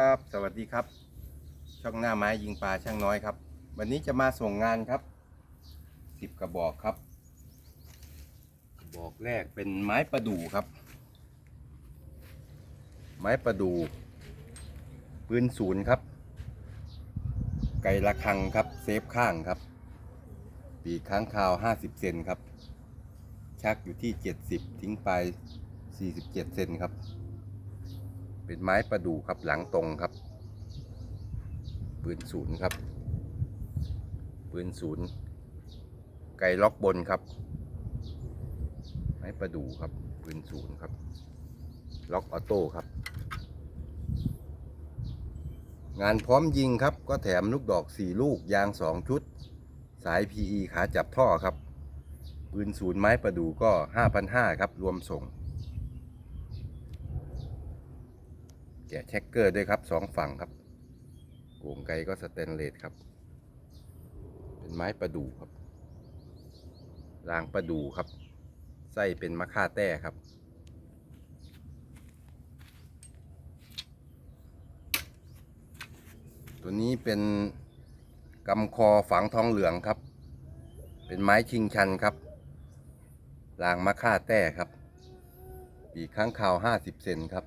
ครับสวัสดีครับ ช่องหน้าไม้ยิงปลาช่างน้อยครับ วันนี้จะมาส่งงานครับสิบกระบอกครับกระบอกแรกเป็นไม้ประดู่ครับ ไม้ประดู่ปืนศูนย์ครับ ไก่ละคังครับ เซฟข้างครับ ปีค้างคาว 50 เซนครับ ชักอยู่ที่ 70 ทิ้งไป 47 เซนครับ เป็นไม้ประดู่ครับหลังตรงครับ ปืนศูนย์ครับ ปืนศูนย์ไกล็อกบนครับ ไม้ประดู่ครับ ปืนศูนย์ครับ ล็อกออโต้ครับ งานพร้อมยิงครับ ก็แถมลูกดอก 4 ลูกยาง 2 ชุด สาย PE ขาจับท่อครับ ปืนศูนย์ไม้ประดู่ก็ 5,500ครับ รวมส่ง แกะเช็คเกอร์ด้วยครับสองฝั่งครับโก่งไกก็สเตนเลสครับ เป็นไม้ประดู่ครับ รางประดู่ครับ ไส้เป็นมะค่าแต้ครับตัวนี้เป็นกำคอฝังทองเหลืองครับ เป็นไม้ชิงชันครับ รางมะค่าแต้ครับ ปีกข้างคาวห้าสิบเซนครับ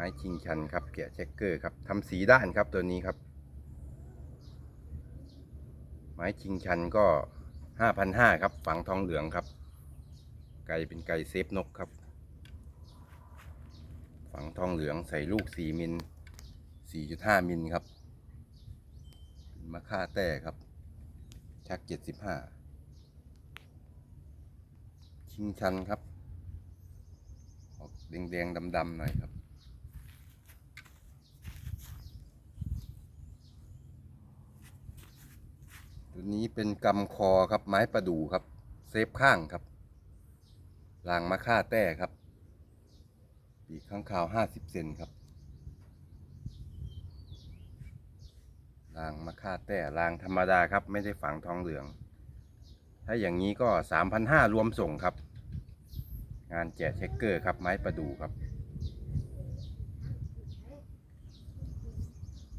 ไม้ชิงชันครับแกะเช็คเกอร์ครับทำสีด้านครับตัวนี้ครับ ไม้ชิงชันก็ห้าพันห้าครับฝังทองเหลืองครับ ไก่เป็นไก่เซฟนกครับ ฝังทองเหลืองใส่ลูกสี่มิลสี่จุดห้ามิลครับมะค่าแต้ครับ ชักเจ็ดสิบห้าชิงชันครับ ออกแดงๆดำๆหน่อยครับ ตัวนี้เป็นกำคอครับไม้ประดู่ครับ เซฟข้างครับรางมะค่าแต้ครับ ปีกข้างคาวห้าสิบเซนครับรางมะค่าแต้รางธรรมดาครับ ไม่ได้ฝังทองเหลือง ถ้าอย่างนี้ก็สามพันห้ารวมส่งครับ งานแจกเช็คเกอร์ครับไม้ประดู่ครับ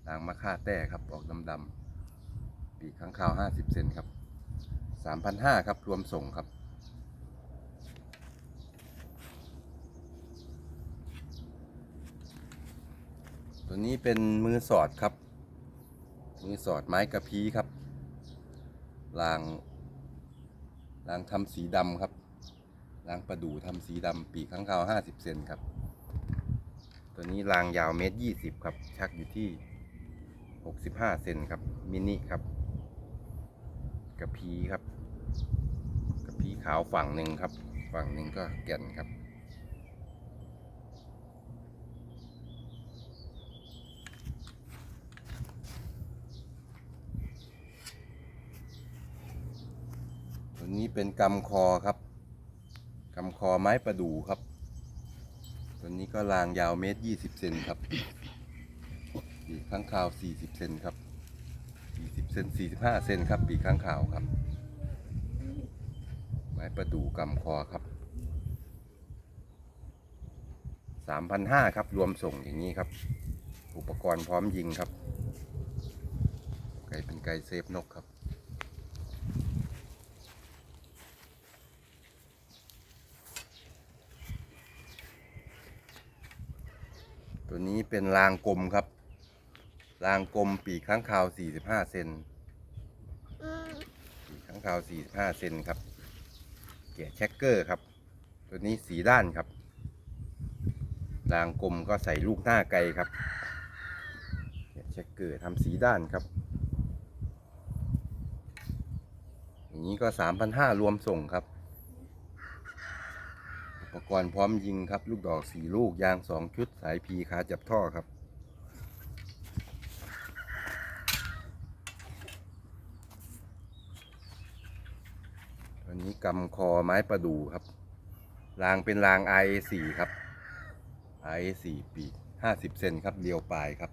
รางมะค่าแต้ครับออกดำๆ ปีกข้างคาวห้าสิบเซนครับสามพันห้าครับ รวมส่งครับ ตัวนี้เป็นมือสอดครับ มือสอดไม้กระพี้ครับรางรางทำสีดำครับรางประดู่ทำสีดำปีกข้างคาวห้าสิบเซนครับ ตัวนี้รางยาวเมตรยี่สิบครับ ชักอยู่ที่65เซนครับ มินิครับ กระพีครับ กระพีขาวฝั่งหนึ่งครับ ฝั่งหนึ่งก็แก่นครับ ตัวนี้เป็นกำคอครับ กำคอไม้ประดู่ครับ ตัวนี้ก็รางยาวเมตรยี่สิบเซนครับข้างคาว40เซนครับ 40เซน45 เซนครับปีกข้างคาวครับ ไม้ประดู่กำคอครับ 3,500 ครับ รวมส่งอย่างนี้ครับ อุปกรณ์พร้อมยิงครับ ไก่เป็นไก่เซฟนกครับตัวนี้เป็นรางกลมครับ รางกลมปีกข้างคาว 45 เซนปีกข้างคาว 45 เซนครับ แกะเช็คเกอร์ครับ ตัวนี้สีด้านครับ รางกลมก็ใส่ลูกหน้าไกลครับ แกะเช็คเกอร์ทำสีด้านครับ อย่างนี้ก็ 3,500 รวมส่งครับ อุปกรณ์พร้อมยิงครับ ลูกดอกสี่ลูก ยางสองชุด สายพีขาจับท่อครับ นี้กำคอไม้ประดู่ครับ รางเป็นราง IA4 ครับ IA4 ปีก50 เซนครับเรียวปลายครับ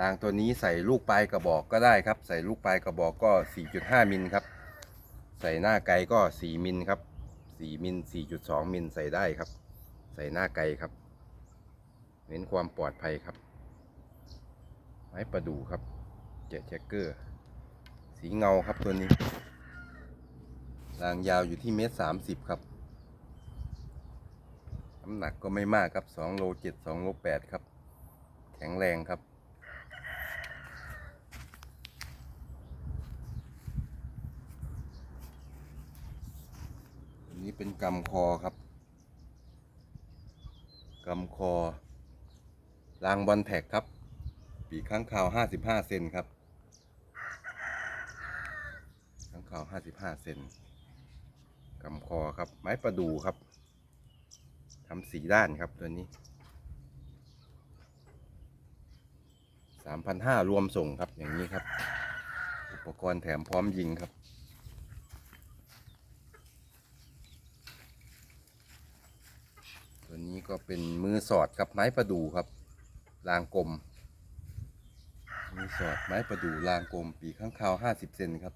รางตัวนี้ใส่ลูกปลายกระบอกก็ได้ครับ ใส่ลูกปลายกระบอกก็ 4.5 มิลครับ ใส่หน้าไกลก็ 4 มิลครับ 4 มิล 4.2 มิลใส่ได้ครับ ใส่หน้าไกลครับ เน้นความปลอดภัยครับ ไม้ประดู่ครับ เจ็ดแจ็คเกอร์ สีเงาครับตัวนี้ รางยาวอยู่ที่เมตรสามสิบครับ น้ำหนักก็ไม่มากครับสองโลเจ็ดสองโลแปดครับ แข็งแรงครับ อันนี้เป็นกำคอครับ กำคอ รางบอลแท็กครับ ปีกข้างคาวห้าสิบห้าเซนครับข้างคาวห้าสิบห้าเซนกำคอครับ ไม้ประดู่ครับทำสีด้านครับตัวนี้สามพันห้ารวมส่งครับอย่างนี้ครับ อุปกรณ์แถมพร้อมยิงครับ ตัวนี้ก็เป็นมือสอดครับไม้ประดู่ครับรางกลมมือสอดไม้ประดู่รางกลม ปีข้างคาวห้าสิบเซนครับ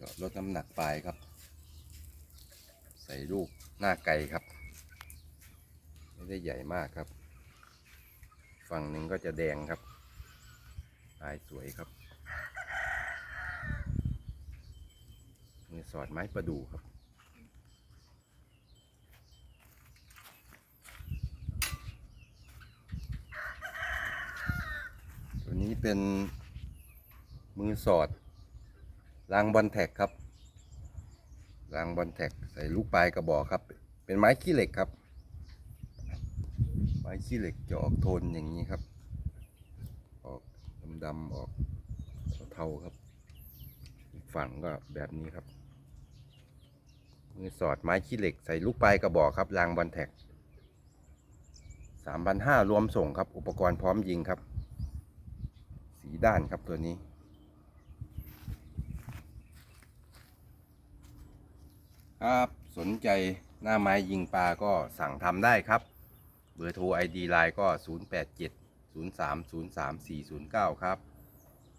จะลดน้ำหนักปลายครับ ใส่ลูกหน้าไก่ครับ ไม่ได้ใหญ่มากครับ ฝั่งหนึ่งก็จะแดงครับลายสวยครับมือสอดไม้ประดู่ครับตัวนี้เป็นมือสอด รางบอลแท็กครับ รางบอลแท็กใส่ลูกปลายกระบอกครับ เป็นไม้ขี้เหล็กครับ ไม้ขี้เหล็กจะออกโทนอย่างนี้ครับ ออกดำๆออกเทาครับ ฝั่งก็แบบนี้ครับมือสอดไม้ขี้เหล็กใส่ลูกปลายกระบอกครับรางบอลแท็กสามพันห้ารวมส่งครับ อุปกรณ์พร้อมยิงครับ สีด้านครับตัวนี้ ครับ สนใจหน้าไม้ยิงปลาก็สั่งทำได้ครับ เบอร์โทร ID ไลน์ก็ 087 03 03 409 ครับ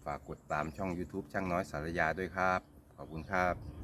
ฝากกดตามช่อง YouTube ช่างน้อยสารยาด้วยครับ ขอบคุณครับ